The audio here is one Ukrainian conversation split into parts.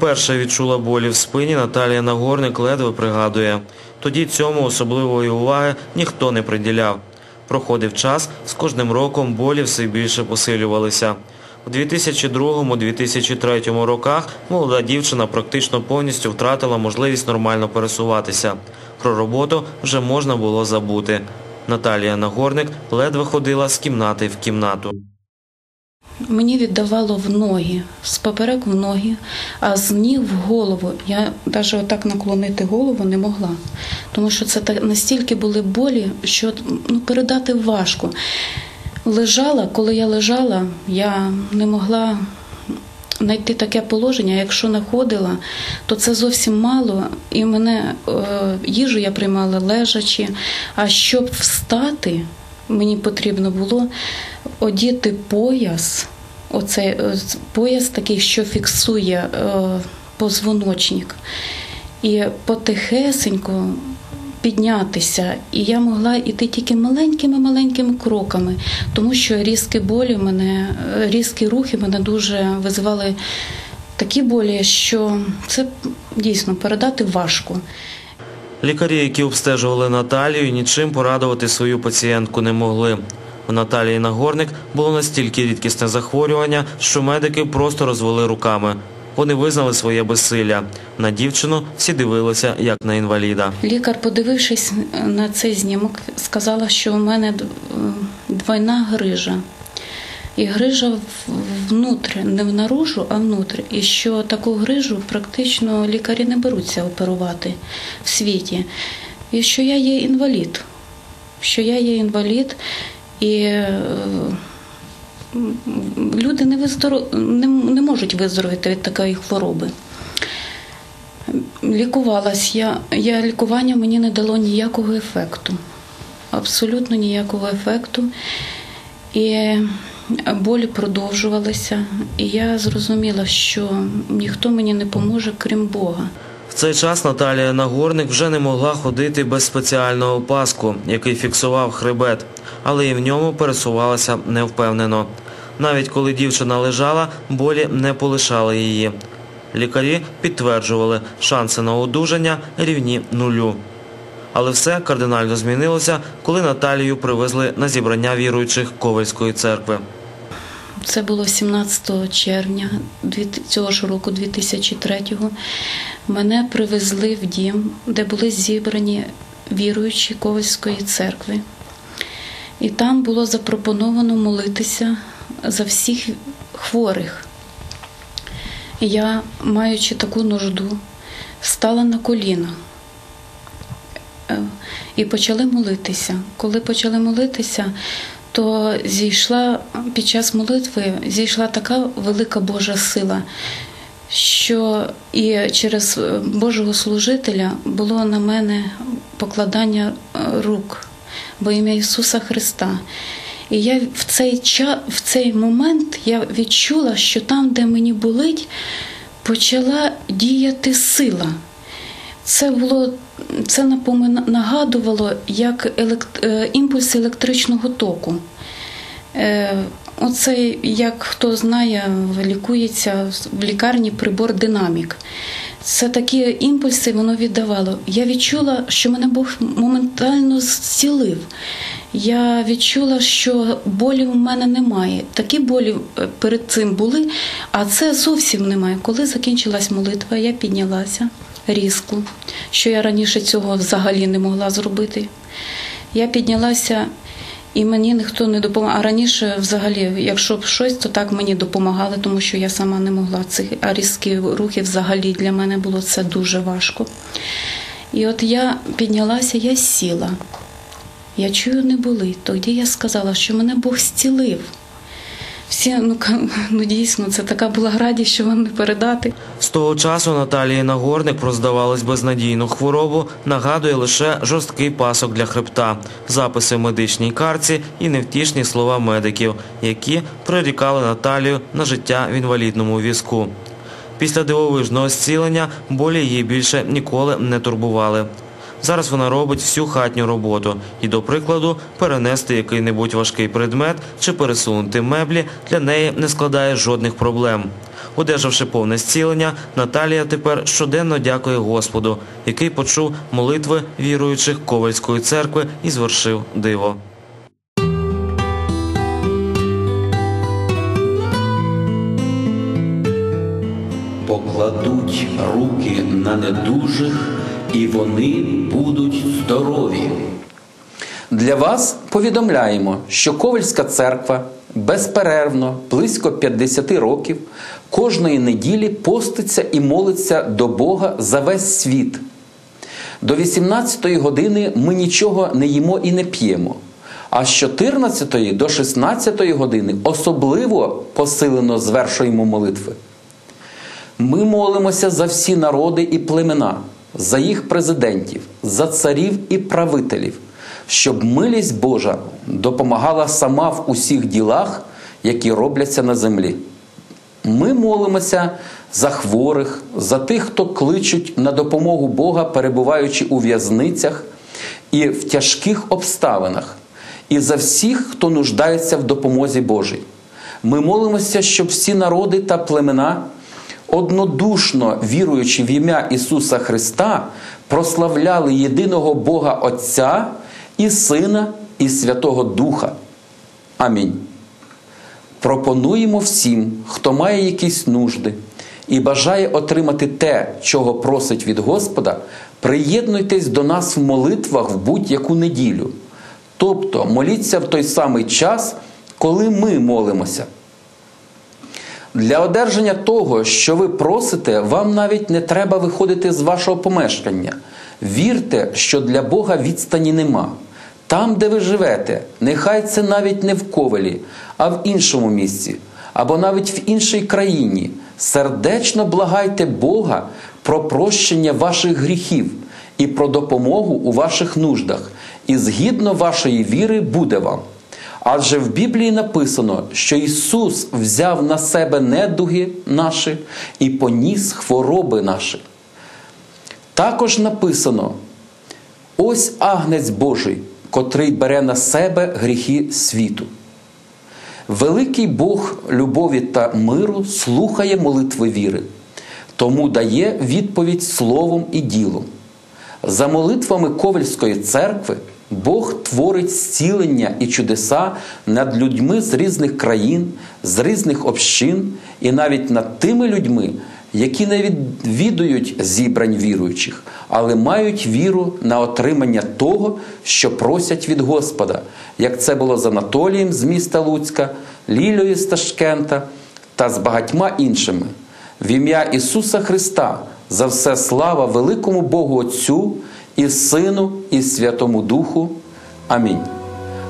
вперше відчула болі в спині, Наталія Нагорник ледве пригадує. Тоді цьому особливої уваги ніхто не приділяв. Проходив час, з кожним роком болі все більше посилювалися. У 2002-2003 роках молода дівчина практично повністю втратила можливість нормально пересуватися. Про роботу вже можна було забути. Наталія Нагорник ледве ходила з кімнати в кімнату. Мені віддавало в ноги, з поперек в ноги, а з ніг в голову. Я навіть отак наклонити голову не могла. Тому що це так- настільки були болі, що ну, передати важко. Лежала, коли я лежала, я не могла знайти таке положення. Якщо знаходила, то це зовсім мало. І мене е, їжу я приймала лежачи. А щоб встати, мені потрібно було одіти пояс. Оцей е, пояс такий, що фіксує е, позвоночник. І потихесенько піднятися. І я могла йти тільки маленькими-маленькими кроками, тому що різкі болі мене, е, різкі рухи мене дуже визивали такі болі, що це дійсно передати важко. Лікарі, які обстежували Наталію, нічим порадувати свою пацієнтку не могли. У Наталії Нагорник було настільки рідкісне захворювання, що медики просто розвели руками. Вони визнали своє безсилля. На дівчину всі дивилися як на інваліда. Лікар, подивившись на цей знімок, сказала, що у мене двойна грижа. І грижа в- внутрі, не внаружу, а внутрі. І що таку грижу практично лікарі не беруться оперувати в світі. І що я є інвалід. Що я є інвалід, і е, люди не, виздоро... не, не можуть виздоровити від такої хвороби. Лікувалась я. я. Лікування мені не дало ніякого ефекту. Абсолютно ніякого ефекту. І болі продовжувалися. І я зрозуміла, що ніхто мені не поможе, крім Бога. В цей час Наталія Нагорник вже не могла ходити без спеціального паску, який фіксував хребет, але і в ньому пересувалася невпевнено. Навіть коли дівчина лежала, болі не полишали її. Лікарі підтверджували, шанси на одужання рівні нулю. Але все кардинально змінилося, коли Наталію привезли на зібрання віруючих Ковальської церкви. Це було 17 червня цього ж року, 2003-го. Мене привезли в дім, де були зібрані віруючі Ковальської церкви. І там було запропоновано молитися за всіх хворих. Я, маючи таку нужду, стала на коліна. Е, І почали молитися. Коли почали молитися, то зійшла під час молитви зійшла така велика Божа сила, що і через е, Божого служителя було на мене покладання е, рук во ім'я Ісуса Христа. І я в цей час, в цей момент я відчула, що там, де мені болить, почала діяти сила. Це було це напомина- нагадувало як елект, е, імпульс електричного току. Е, Оце, як хто знає, лікується в лікарні прибор динамік. Це такі імпульси воно віддавало. Я відчула, що мене Бог моментально зцілив. Я відчула, що болі в мене немає. Такі болі е, перед цим були, а це зовсім немає. Коли закінчилась молитва, я піднялася різко, що я раніше цього взагалі не могла зробити. Я піднялася і мені ніхто не допомагав. А раніше, взагалі, якщо б щось, то так мені допомагали, тому що я сама не могла цих а різкі рухи взагалі для мене було це дуже важко. І от я піднялася, я сіла. Я чую, не болить. Тоді я сказала, що мене Бог зцілив. Всі, ну, ну дійсно, це така була радість, що вам не передати. З того часу Наталії Нагорник про, здавалось, безнадійну хворобу нагадує лише жорсткий пасок для хребта, записи в медичній карці і невтішні слова медиків, які прирікали Наталію на життя в інвалідному візку. Після дивовижного зцілення болі її більше ніколи не турбували. Зараз вона робить всю хатню роботу і, до прикладу, перенести який-небудь важкий предмет чи пересунути меблі для неї не складає жодних проблем. Одержавши повне зцілення, Наталія тепер щоденно дякує Господу, який почув молитви віруючих Ковальської церкви і звершив диво. покладуть руки на недужих, і вони будуть здорові. Для вас повідомляємо, що Ковальська церква безперервно, близько 50 років, кожної неділі поститься і молиться до Бога за весь світ. До 18-ї години ми нічого не їмо і не п'ємо. А з 14 до 16 години особливо посилено звершуємо молитви. Ми молимося за всі народи і племена, за їх президентів, за царів і правителів, щоб милість Божа допомагала сама в усіх ділах, які робляться на землі. Ми молимося за хворих, за тих, хто кличуть на допомогу Бога, перебуваючи у в'язницях і в тяжких обставинах, і за всіх, хто нуждається в допомозі Божій. Ми молимося, щоб всі народи та племена, однодушно віруючи в ім'я Ісуса Христа, прославляли єдиного Бога Отця і Сина, і Святого Духа. Амінь. Пропонуємо всім, хто має якісь нужди і бажає отримати те, чого просить від Господа, приєднуйтесь до нас в молитвах в будь-яку неділю. Тобто моліться в той самий час, коли ми молимося. Для одержання того, що ви просите, вам навіть не треба виходити з вашого помешкання. Вірте, що для Бога відстані нема. Там, де ви живете, нехай це навіть не в ковелі, а в іншому місці, або навіть в іншій країні. Сердечно благайте Бога про прощення ваших гріхів і про допомогу у ваших нуждах, і згідно вашої віри буде вам. Адже в Біблії написано, що Ісус взяв на себе недуги наші і поніс хвороби наші. Також написано: ось агнець Божий, котрий бере на себе гріхи світу. Великий Бог любові та миру слухає молитви віри, тому дає відповідь словом і ділом. За молитвами Ковальської церкви Бог творить зцілення і чудеса над людьми з різних країн, з різних общин і навіть над тими людьми, які не відвідують зібрань віруючих, але мають віру на отримання того, що просять від Господа, як це було з Анатолієм з міста Луцька, Лілею з Ташкента та з багатьма іншими. В ім'я Ісуса Христа за все слава великому Богу Отцю і Сину, і Святому Духу. Амінь.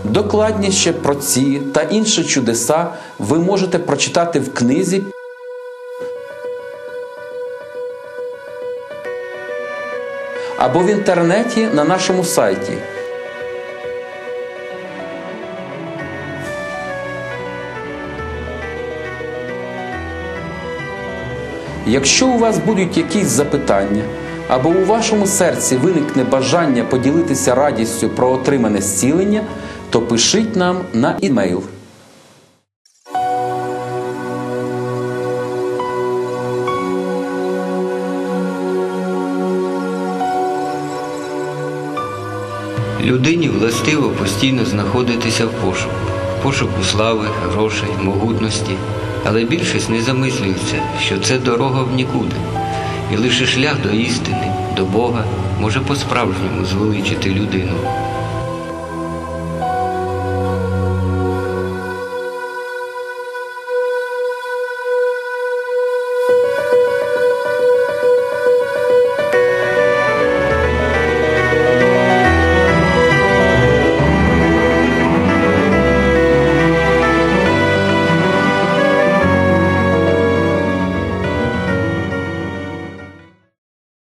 Докладніше про ці та інші чудеса ви можете прочитати в книзі. Або в інтернеті на нашому сайті. Якщо у вас будуть якісь запитання, або у вашому серці виникне бажання поділитися радістю про отримане зцілення, то пишіть нам на імейл. Людині властиво постійно знаходитися в пошуку, пошуку слави, грошей, могутності, але більшість не замислюється, що це дорога в нікуди, і лише шлях до істини, до Бога може по-справжньому звеличити людину.